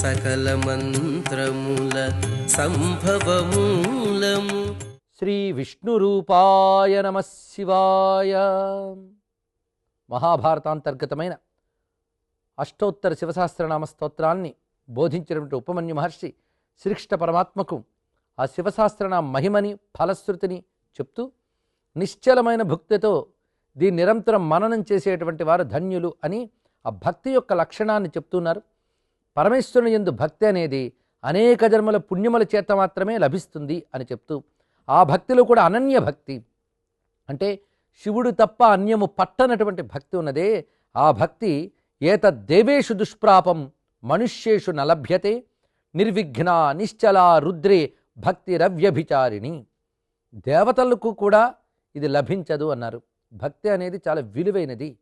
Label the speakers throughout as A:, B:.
A: సకల మంత్రముల సంభవమూలము.
B: శ్రీ విష్ణురూపాయ నమ శివాయ. మహాభారతాంతర్గతమైన అష్టోత్తర శివసహస్రనామ స్తోత్రాన్ని బోధించినటువంటి ఉపమన్యు మహర్షి శ్రీకృష్ణ పరమాత్మకు ఆ శివసహస్రనామ మహిమని ఫలశ్రుతిని చెప్తూ నిశ్చలమైన భక్తితో దీన్ని నిరంతరం మననం చేసేటువంటి వారు ధన్యులు అని ఆ భక్తి యొక్క లక్షణాన్ని చెప్తున్నారు. పరమేశ్వరుని ఎందు భక్తి అనేది అనేక జన్మల పుణ్యముల చేత మాత్రమే లభిస్తుంది అని చెప్తూ ఆ భక్తిలో కూడా అనన్య భక్తి. అంటే శివుడు తప్ప అన్యము పట్టనటువంటి భక్తి ఉన్నదే. ఆ భక్తి ఏతద్దేవేషు దుష్ప్రాపం మనుష్యేషు నలభ్యతే నిర్విఘ్న నిశ్చల రుద్రే భక్తి రవ్యభిచారిణి. దేవతలకు కూడా ఇది లభించదు అన్నారు. భక్తి అనేది చాలా విలువైనది.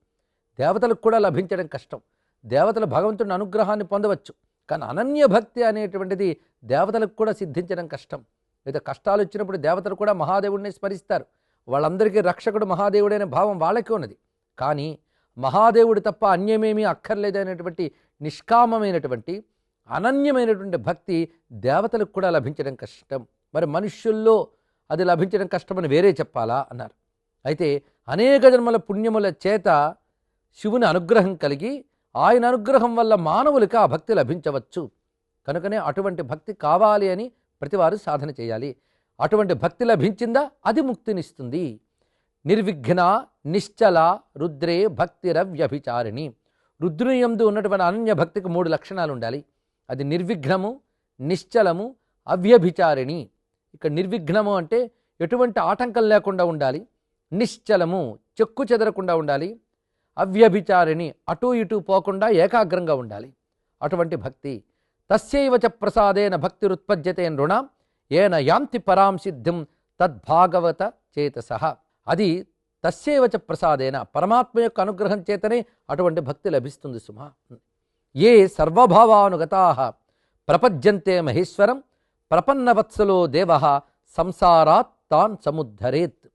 B: దేవతలకు కూడా లభించడం కష్టం. దేవతలు భగవంతుని అనుగ్రహాన్ని పొందవచ్చు. కానీ అనన్య భక్తి అనేటువంటిది దేవతలకు కూడా సిద్ధించడం కష్టం. లేదా కష్టాలు వచ్చినప్పుడు దేవతలు కూడా మహాదేవుడిని స్మరిస్తారు. వాళ్ళందరికీ రక్షకుడు మహాదేవుడైన భావం వాళ్ళకే ఉన్నది. కానీ మహాదేవుడు తప్ప అన్యమేమీ అక్కర్లేదనేటువంటి నిష్కామమైనటువంటి అనన్యమైనటువంటి భక్తి దేవతలకు కూడా లభించడం కష్టం. మరి మనుష్యుల్లో అది లభించడం కష్టమని వేరే చెప్పాలా? అన్నారు. అయితే అనేక జన్మల పుణ్యముల చేత శివుని అనుగ్రహం కలిగి ఆయన అనుగ్రహం వల్ల మానవులకి ఆ భక్తి లభించవచ్చు. కనుకనే అటువంటి భక్తి కావాలి అని ప్రతివారు సాధన చేయాలి. అటువంటి భక్తి లభించిందా అది ముక్తినిస్తుంది. నిర్విఘ్న నిశ్చల రుద్రే భక్తిరవ్యభిచారిణి రుద్రుని యందు ఉన్నటువంటి అనన్య భక్తికి మూడు లక్షణాలు ఉండాలి. అది నిర్విఘ్నము నిశ్చలము అవ్యభిచారిణి. ఇక్కడ నిర్విఘ్నము అంటే ఎటువంటి ఆటంకం లేకుండా ఉండాలి. నిశ్చలము చెక్కు చెదరకుండా ఉండాలి. అవ్యభిచారిణి అటూ ఇటూ పోకుండా ఏకాగ్రంగా ఉండాలి. అటువంటి భక్తి తస్యైవచ చ ప్రసాదేన భక్తిరుత్పద్యతే నృణాం ఏన యాంతి పరాం సిద్ధిం తద్భాగవత చేతస. అది తస్యైవచ ప్రసాదేన పరమాత్మ యొక్క అనుగ్రహం చేతనే అటువంటి భక్తి లభిస్తుంది సుమ. ఏ సర్వభావానుగతా ప్రపద్యంతే మహేశ్వరం ప్రపన్నవత్సలో దేవ సంసారాత్ తాన్ సముద్ధరేత్.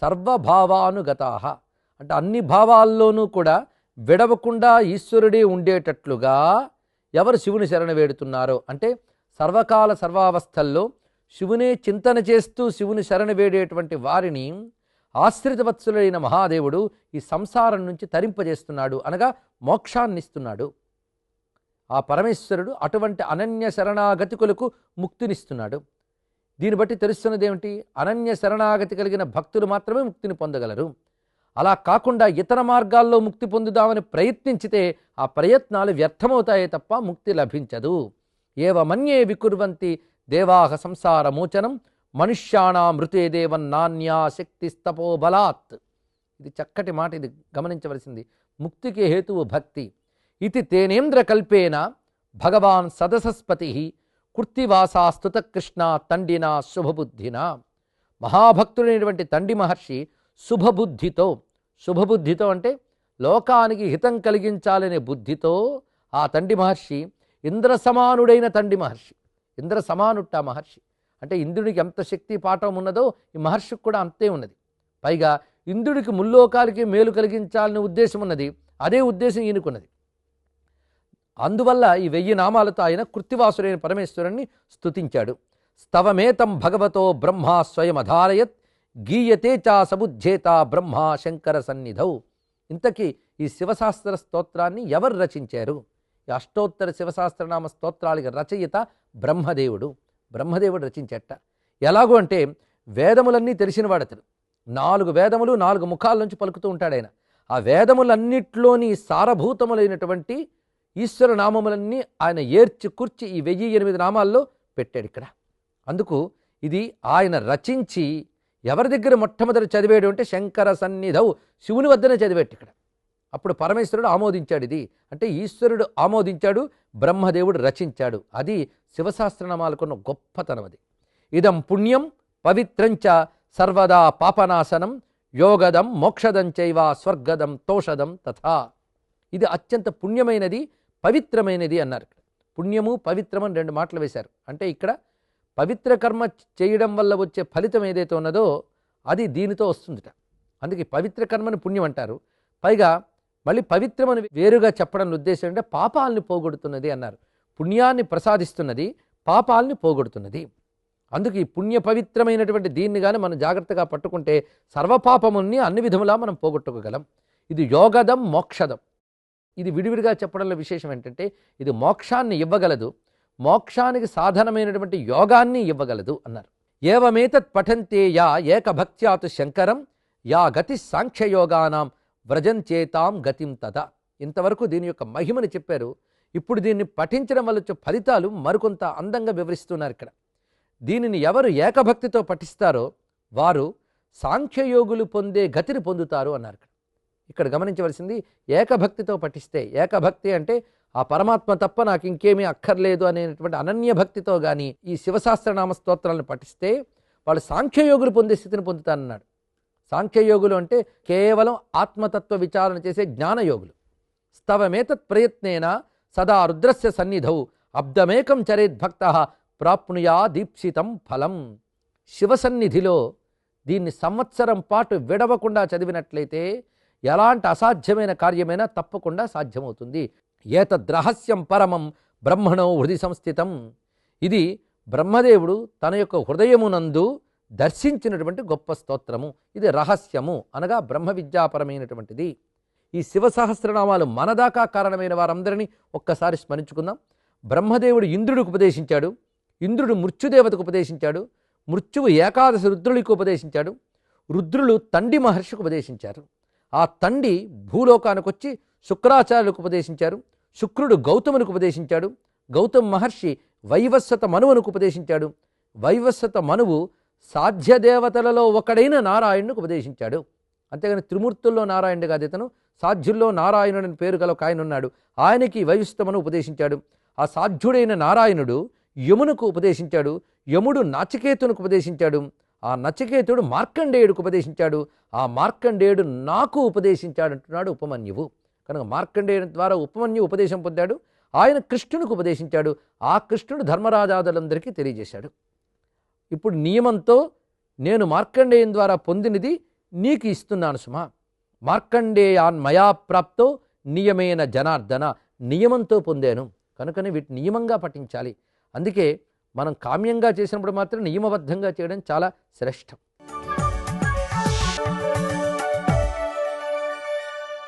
B: సర్వభావానుగతా అంటే అన్ని భావాల్లోనూ కూడా విడవకుండా ఈశ్వరుడే ఉండేటట్లుగా ఎవరు శివుని శరణ వేడుతున్నారో అంటే సర్వకాల సర్వావస్థల్లో శివునే చింతన చేస్తూ శివుని శరణ వేడేటువంటి వారిని ఆశ్రితవత్సులైన మహాదేవుడు ఈ సంసారం నుంచి తరింపజేస్తున్నాడు అనగా మోక్షాన్నిస్తున్నాడు. ఆ పరమేశ్వరుడు అటువంటి అనన్య శరణాగతికులకు ముక్తినిస్తున్నాడు. దీన్ని బట్టి తెలుస్తున్నది ఏమిటి అనన్య శరణాగతి కలిగిన భక్తులు మాత్రమే ముక్తిని పొందగలరు. అలా కాకుండా ఇతర మార్గాల్లో ముక్తి పొందుదామని ప్రయత్నించితే ఆ ప్రయత్నాలు వ్యర్థమవుతాయే తప్ప ముక్తి లభించదు. ఏవమన్యే వికుర్వంతి దేవాహ సంసార మోచనం మనుష్యాణా మృతే దేవన్ నాణ్యా శక్తి బలాత్. ఇది చక్కటి మాట ఇది గమనించవలసింది. ముక్తికి హేతువు భక్తి. ఇది తేనేంద్ర కల్పేన భగవాన్ సదసస్పతి కృత్తివాసాస్తుత కృష్ణ తండినా శుభబుద్ధిన. మహాభక్తుడైనటువంటి తండి మహర్షి శుభబుద్ధితో శుభబుద్ధితో అంటే లోకానికి హితం కలిగించాలనే బుద్ధితో ఆ తండి మహర్షి ఇంద్ర సమానుడైన తండి మహర్షి. ఇంద్ర సమానుట్ట మహర్షి. అంటే ఇంద్రుడికి ఎంత శక్తి పాఠం ఉన్నదో ఈ మహర్షికి కూడా అంతే ఉన్నది. పైగా ఇంద్రుడికి ముల్లోకాలకి మేలు కలిగించాలనే ఉద్దేశం ఉన్నది. అదే ఉద్దేశం ఈయనకున్నది. అందువల్ల ఈ వెయ్యి నామాలతో ఆయన కృత్తివాసుడైన పరమేశ్వరుణ్ణి స్తుతించాడు. స్తవమేతం భగవతో బ్రహ్మ స్వయం అధారయత్ గీయతే చా సబుద్ధేత బ్రహ్మ శంకర సన్నిధౌ. ఇంతకీ ఈ శివశాస్త్ర స్తోత్రాన్ని ఎవరు రచించారు? ఈ అష్టోత్తర శివశాస్త్రనామ స్తోత్రాలకి రచయిత బ్రహ్మదేవుడు. బ్రహ్మదేవుడు రచించట. ఎలాగో అంటే వేదములన్నీ తెలిసినవాడు అతడు నాలుగు వేదములు నాలుగు ముఖాల నుంచి పలుకుతూ ఉంటాడు ఆయన ఆ వేదములన్నిట్లోని సారభూతములైనటువంటి ఈశ్వర నామములన్నీ ఆయన ఏర్చి కూర్చి ఈ వెయ్యి ఎనిమిది నామాల్లో పెట్టాడు ఇక్కడ. అందుకు ఇది ఆయన రచించి ఎవరి దగ్గర మొట్టమొదటి చదివేడు అంటే శంకర సన్నిధవు. శివుని వద్దనే చదివేట్టు ఇక్కడ. అప్పుడు పరమేశ్వరుడు ఆమోదించాడు ఇది. అంటే ఈశ్వరుడు ఆమోదించాడు బ్రహ్మదేవుడు రచించాడు. అది శివశాస్త్రనామాలకున్న గొప్పతనం అది. ఇదం పుణ్యం పవిత్రంచ సర్వదా పాపనాశనం యోగదం మోక్షదం చైవ స్వర్గదం తోషదం తథా. ఇది అత్యంత పుణ్యమైనది పవిత్రమైనది అన్నారు ఇక్కడ. పుణ్యము పవిత్రమని రెండు మాటలు వేశారు. అంటే ఇక్కడ పవిత్ర కర్మ చేయడం వల్ల వచ్చే ఫలితం ఏదైతే ఉన్నదో అది దీనితో వస్తుందిట. అందుకే పవిత్ర కర్మని పుణ్యం అంటారు. పైగా మళ్ళీ పవిత్రమని వేరుగా చెప్పడం ఉద్దేశం అంటే పాపాలని పోగొడుతున్నది అన్నారు. పుణ్యాన్ని ప్రసాదిస్తున్నది పాపాలని పోగొడుతున్నది. అందుకు ఈ పుణ్య పవిత్రమైనటువంటి దీన్ని కానీ మనం జాగ్రత్తగా పట్టుకుంటే సర్వపాపముల్ని అన్ని విధములా మనం పోగొట్టుకోగలం. ఇది యోగదం మోక్షదం. ఇది విడివిడిగా చెప్పడంలో విశేషం ఏంటంటే ఇది మోక్షాన్ని ఇవ్వగలదు. మోక్షానికి సాధనమైనటువంటి యోగాన్ని ఇవ్వగలదు అన్నారు. ఏవమేతత్ పఠంతే యా ఏకభక్త్యాతు శంకరం యా గతి సాంఖ్యయోగానాం వ్రజంచేతాం గతిం తద. ఇంతవరకు దీని యొక్క మహిమని చెప్పారు. ఇప్పుడు దీన్ని పఠించడం వల్ల ఫలితాలు మరికొంత అందంగా వివరిస్తున్నారు ఇక్కడ. దీనిని ఎవరు ఏకభక్తితో పఠిస్తారో వారు సాంఖ్యయోగులు పొందే గతిని పొందుతారు అన్నారు ఇక్కడ. ఇక్కడ గమనించవలసింది ఏకభక్తితో పఠిస్తే ఏకభక్తి అంటే ఆ పరమాత్మ తప్ప నాకు ఇంకేమీ అక్కర్లేదు అనేటువంటి అనన్య భక్తితో కానీ ఈ శివశాస్త్రనామ స్తోత్రాలను పఠిస్తే వాళ్ళు సాంఖ్యయోగులు పొందే స్థితిని పొందుతారన్నాడు సాంఖ్యయోగులు అంటే కేవలం ఆత్మతత్వ విచారణ చేసే జ్ఞానయోగులు. స్తవమేతత్ ప్రయత్నేన సదా రుద్రస్య సన్నిధౌ అబ్దమేకం చరేద్భక్త ప్రాప్నుయా దీప్సితం ఫలం. శివసన్నిధిలో దీన్ని సంవత్సరం పాటు విడవకుండా చదివినట్లయితే ఎలాంటి అసాధ్యమైన కార్యమైనా తప్పకుండా సాధ్యమవుతుంది. ఏతద్రహస్యం పరమం బ్రహ్మణో హృది సంస్థితం. ఇది బ్రహ్మదేవుడు తన యొక్క హృదయమునందు దర్శించినటువంటి గొప్ప స్తోత్రము. ఇది రహస్యము అనగా బ్రహ్మ విద్యాపరమైనటువంటిది. ఈ శివ సహస్రనామాలు మనదాకా కారణమైన వారందరినీ ఒక్కసారి స్మరించుకుందాం. బ్రహ్మదేవుడు ఇంద్రుడికి ఉపదేశించాడు. ఇంద్రుడు మృత్యుదేవతకు ఉపదేశించాడు. మృత్యువు ఏకాదశి రుద్రుడికి ఉపదేశించాడు. రుద్రులు తండి మహర్షికి ఉపదేశించారు. ఆ తండి భూలోకానికి వచ్చి శుక్రాచార్యులకు ఉపదేశించారు శుక్రుడు గౌతమునికి ఉపదేశించాడు గౌతమ్ మహర్షి వైవస్వత మనువునికి ఉపదేశించాడు వైవస్వత మనువు సాధ్యదేవతలలో ఒకడైన నారాయణునికి ఉపదేశించాడు. అంతేగాని త్రిమూర్తుల్లో నారాయణుడు కాదు ఇతను సాధ్యుల్లో నారాయణుడని పేరు గల ఒక ఆయన ఉన్నాడు. ఆయనకి వైవస్వతమను ఉపదేశించాడు. ఆ సాధ్యుడైన నారాయణుడు యమునకు ఉపదేశించాడు యముడు నచికేతునికి ఉపదేశించాడు ఆ నచికేతుడు మార్కండేయుడికి ఉపదేశించాడు ఆ మార్కండేయుడు నాకు ఉపదేశించాడు అంటున్నాడు ఉపమన్యువు. కనుక మార్కండేయుని ద్వారా ఉపమన్యు ఉపదేశం పొందాడు. ఆయన కృష్ణునికి ఉపదేశించాడు. ఆ కృష్ణుడు ధర్మరాజాదులందరికీ తెలియజేశాడు. ఇప్పుడు నియమంతో నేను మార్కండేయం ద్వారా పొందినది నీకు ఇస్తున్నాను సుమా. మార్కండేయాన్ మయా ప్రాప్తో నియమైన జనార్దన నియమంతో పొందాను. కనుకనే వీటి నియమంగా పఠించాలి. అందుకే మనం కామ్యంగా చేసినప్పుడు మాత్రం నియమబద్ధంగా చేయడం చాలా శ్రేష్టం.